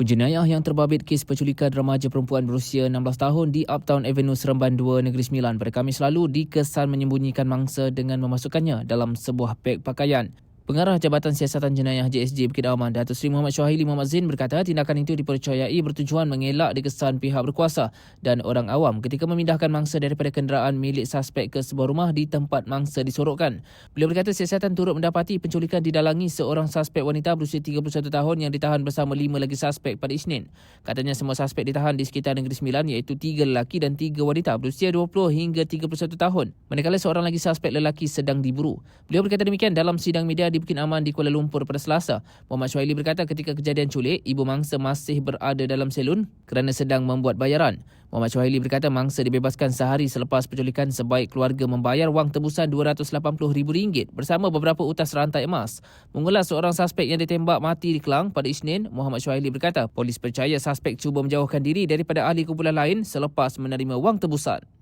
Penjenayah yang terbabit kes penculikan remaja perempuan berusia 16 tahun di Uptown Avenue Seremban 2 Negeri Sembilan pada Khamis lalu dikesan menyembunyikan mangsa dengan memasukkannya dalam sebuah beg pakaian. Pengarah Jabatan Siasatan Jenayah JSJ Bukit Aman Datuk Seri Muhammad Syahili Muhammad Zain berkata tindakan itu dipercayai bertujuan mengelak dikesan pihak berkuasa dan orang awam ketika memindahkan mangsa daripada kenderaan milik suspek ke sebuah rumah di tempat mangsa disorokkan. Beliau berkata siasatan turut mendapati penculikan didalangi seorang suspek wanita berusia 31 tahun yang ditahan bersama lima lagi suspek pada Isnin. Katanya semua suspek ditahan di sekitar Negeri Sembilan iaitu tiga lelaki dan tiga wanita berusia 20 hingga 31 tahun. Manakala seorang lagi suspek lelaki sedang diburu. Beliau berkata demikian dalam sidang media di Bukit Aman di Kuala Lumpur pada Selasa. Muhammad Syuaili berkata ketika kejadian culik, ibu mangsa masih berada dalam selun kerana sedang membuat bayaran. Muhammad Syuaili berkata mangsa dibebaskan sehari selepas penculikan sebaik keluarga membayar wang tebusan RM280,000 bersama beberapa utas rantai emas. Mengulas seorang suspek yang ditembak mati di Kelang pada Isnin, Muhammad Syuaili berkata polis percaya suspek cuba menjauhkan diri daripada ahli kumpulan lain selepas menerima wang tebusan.